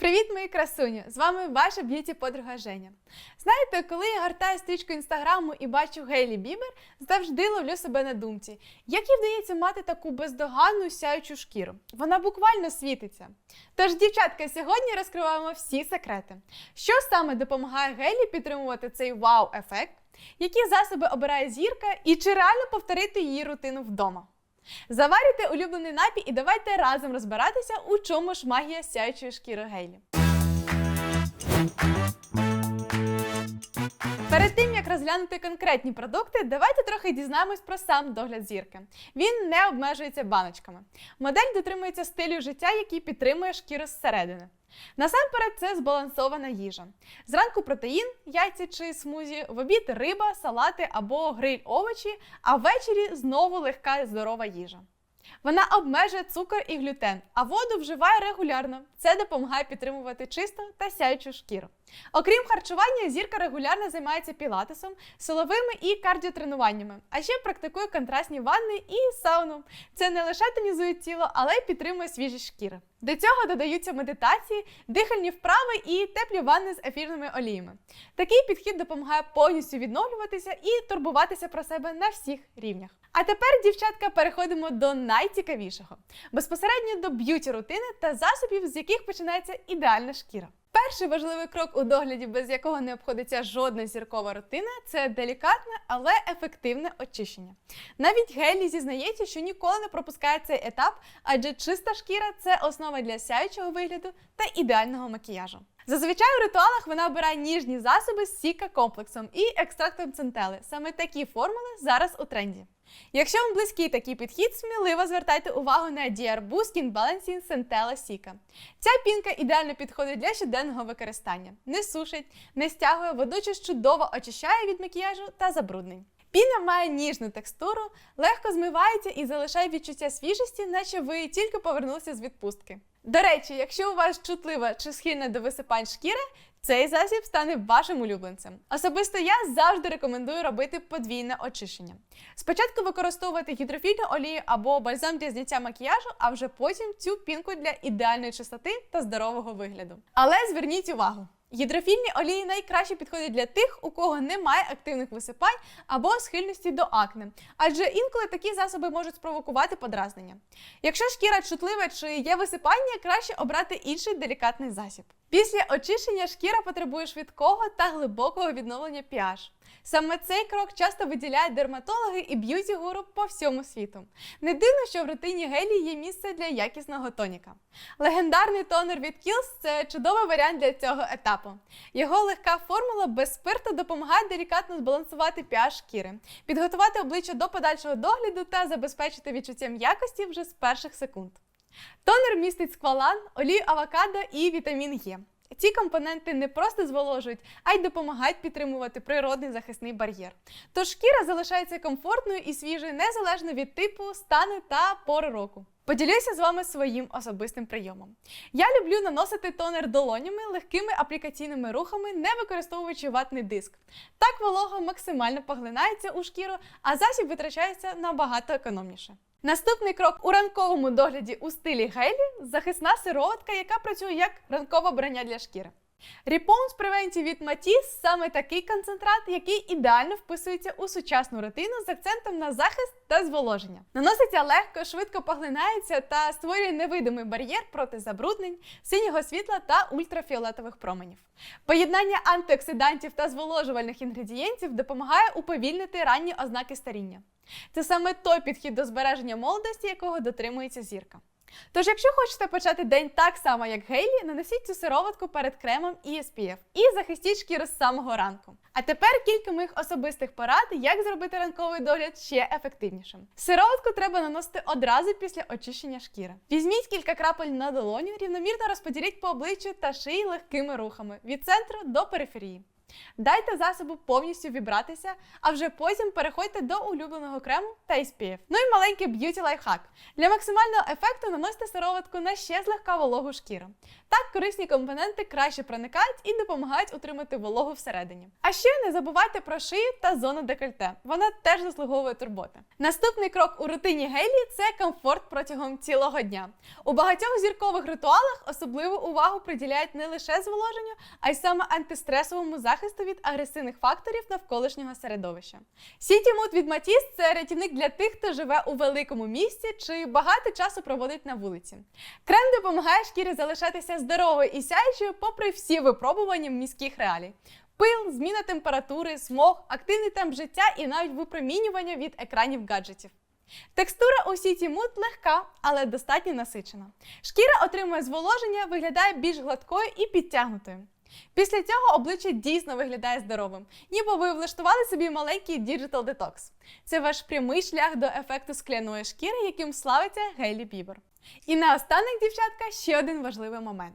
Привіт, мої красуні! З вами ваша б'юті подруга Женя. Знаєте, коли я гортаю стрічку інстаграму і бачу Гейлі Бібер, завжди ловлю себе на думці, як їй вдається мати таку бездоганну сяючу шкіру. Вона буквально світиться. Тож, дівчатка, сьогодні розкриваємо всі секрети. Що саме допомагає Гейлі підтримувати цей вау-ефект, які засоби обирає зірка, і чи реально повторити її рутину вдома. Заварюйте улюблений напій і давайте разом розбиратися, у чому ж магія сяючої шкіри Гейлі. Перед тим як розглянути конкретні продукти, давайте трохи дізнаємось про сам догляд зірки. Він не обмежується баночками. Модель дотримується стилю життя, який підтримує шкіру зсередини. Насамперед, це збалансована їжа. Зранку протеїн, яйця чи смузі, в обід риба, салати або гриль овочі, а ввечері знову легка здорова їжа. Вона обмежує цукор і глютен, а воду вживає регулярно. Це допомагає підтримувати чисту та сяючу шкіру. Окрім харчування, зірка регулярно займається пілатесом, силовими і кардіотренуваннями, а ще практикує контрастні ванни і сауну. Це не лише тонізує тіло, але й підтримує свіжість шкіри. До цього додаються медитації, дихальні вправи і теплі ванни з ефірними оліями. Такий підхід допомагає повністю відновлюватися і турбуватися про себе на всіх рівнях. А тепер, дівчатка, переходимо до найцікавішого безпосередньо до б'юті рутини та засобів, з яких починається ідеальна шкіра. Перший важливий крок у догляді, без якого не обходиться жодна зіркова рутина, це делікатне, але ефективне очищення. Навіть Гелі зізнається, що ніколи не пропускає цей етап, адже чиста шкіра це основа для сяючого вигляду та ідеального макіяжу. Зазвичай у ритуалах вона обирає ніжні засоби з сіка комплексом і екстрактом центели. Саме такі формули зараз у тренді. Якщо вам близький такий підхід, сміливо звертайте увагу на DRB Skin Balancing Centella Sika. Ця пінка ідеально підходить для щоденного використання, не сушить, не стягує, водночас чудово очищає від макіяжу та забруднень. Піна має ніжну текстуру, легко змивається і залишає відчуття свіжості, наче ви тільки повернулися з відпустки. До речі, якщо у вас чутлива чи схильна до висипань шкіри, цей засіб стане вашим улюбленцем. Особисто я завжди рекомендую робити подвійне очищення. Спочатку використовувати гідрофільну олію або бальзам для зняття макіяжу, а вже потім цю пінку для ідеальної чистоти та здорового вигляду. Але зверніть увагу! Гідрофільні олії найкраще підходять для тих, у кого немає активних висипань або схильності до акне, адже інколи такі засоби можуть спровокувати подразнення. Якщо шкіра чутлива чи є висипання, краще обрати інший делікатний засіб. Після очищення шкіра потребує швидкого та глибокого відновлення pH. Саме цей крок часто виділяють дерматологи і б'юті-гуру по всьому світу. Не дивно, що в рутині гелі є місце для якісного тоніка. Легендарний тонер від Kiehl's – це чудовий варіант для цього етапу. Його легка формула без спирту допомагає делікатно збалансувати pH шкіри, підготувати обличчя до подальшого догляду та забезпечити відчуття м'якості вже з перших секунд. Тонер містить сквалан, олію авокадо і вітамін Е. Ці компоненти не просто зволожують, а й допомагають підтримувати природний захисний бар'єр. Тож шкіра залишається комфортною і свіжою незалежно від типу, стану та пори року. Поділюся з вами своїм особистим прийомом. Я люблю наносити тонер долонями, легкими аплікаційними рухами, не використовуючи ватний диск. Так волога максимально поглинається у шкіру, а засіб витрачається набагато економніше. Наступний крок у ранковому догляді у стилі гелі захисна сироватка, яка працює як ранкове броня для шкіри. Repons Preventive від Matisse – саме такий концентрат, який ідеально вписується у сучасну рутину з акцентом на захист та зволоження. Наноситься легко, швидко поглинається та створює невидимий бар'єр проти забруднень, синього світла та ультрафіолетових променів. Поєднання антиоксидантів та зволожувальних інгредієнтів допомагає уповільнити ранні ознаки старіння. Це саме той підхід до збереження молодості, якого дотримується зірка. Тож, якщо хочете почати день так само, як Гейлі, нанесіть цю сироватку перед кремом і SPF і захистіть шкіру з самого ранку. А тепер кілька моїх особистих порад, як зробити ранковий догляд ще ефективнішим. Сироватку треба наносити одразу після очищення шкіри. Візьміть кілька крапель на долоню, рівномірно розподіліть по обличчю та шиї легкими рухами від центру до периферії. Дайте засобу повністю вібратися, а вже потім переходьте до улюбленого крему та SPF. Ну і маленький б'юті лайфхак. Для максимального ефекту наносьте сироватку на ще злегка вологу шкіру. Так корисні компоненти краще проникають і допомагають утримати вологу всередині. А ще не забувайте про шию та зону декольте. Вона теж заслуговує турботи. Наступний крок у рутині гелі це комфорт протягом цілого дня. У багатьох зіркових ритуалах особливу увагу приділяють не лише зволоженню, а й саме антистресовому захисту від агресивних факторів навколишнього середовища. Сіті Муд від Матіс це рятівник для тих, хто живе у великому місті чи багато часу проводить на вулиці. Крем допомагає шкірі залишатися здоровою і сяючою попри всі випробування міських реалій. Пил, зміна температури, смог, активний темп життя і навіть випромінювання від екранів гаджетів. Текстура у Сіті Муд легка, але достатньо насичена. Шкіра отримує зволоження, виглядає більш гладкою і підтягнутою. Після цього обличчя дійсно виглядає здоровим, ніби ви влаштували собі маленький Digital Detox. Це ваш прямий шлях до ефекту скляної шкіри, яким славиться Гейлі Бібер. І наостанок, дівчатка, ще один важливий момент.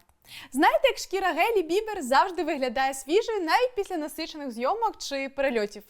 Знаєте, як шкіра Гейлі Бібер завжди виглядає свіжою навіть після насичених зйомок чи перельотів.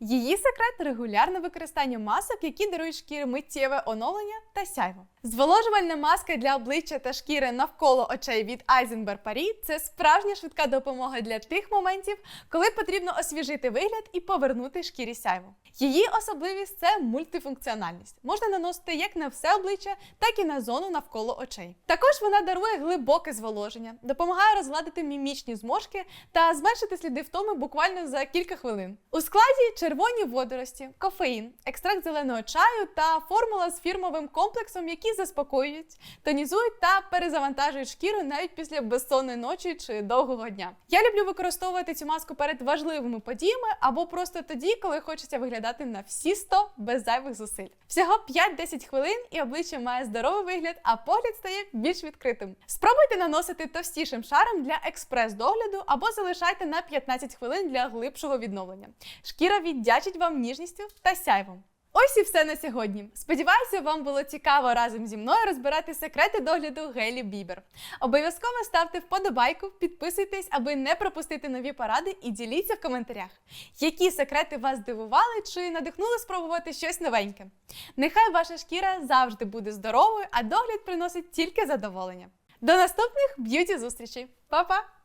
Її секрет регулярне використання масок, які дарують шкірі миттєве оновлення та сяйво. Зволожувальна маска для обличчя та шкіри навколо очей від Eisenberg Paris – це справжня швидка допомога для тих моментів, коли потрібно освіжити вигляд і повернути шкірі сяйво. Її особливість це мультифункціональність. Можна наносити як на все обличчя, так і на зону навколо очей. Також вона дарує глибоке зволоження, допомагає розгладити мімічні зморшки та зменшити сліди втоми буквально за кілька хвилин. У складі червоні водорості, кофеїн, екстракт зеленого чаю та формула з фірмовим комплексом, які заспокоюють, тонізують та перезавантажують шкіру навіть після безсонної ночі чи довгого дня. Я люблю використовувати цю маску перед важливими подіями або просто тоді, коли хочеться виглядати на всі 100 без зайвих зусиль. Всього 5-10 хвилин і обличчя має здоровий вигляд, а погляд стає більш відкритим. Спробуйте наносити товстішим шаром для експрес-догляду або залишайте на 15 хвилин для глибшого відновлення. Шкіра віддячить вам ніжністю та сяйвом. Ось і все на сьогодні. Сподіваюся, вам було цікаво разом зі мною розбирати секрети догляду Гелі Бібер. Обов'язково ставте вподобайку, підписуйтесь, аби не пропустити нові поради і діліться в коментарях, які секрети вас здивували чи надихнули спробувати щось новеньке. Нехай ваша шкіра завжди буде здоровою, а догляд приносить тільки задоволення. До наступних б'юті зустрічей. Па-па!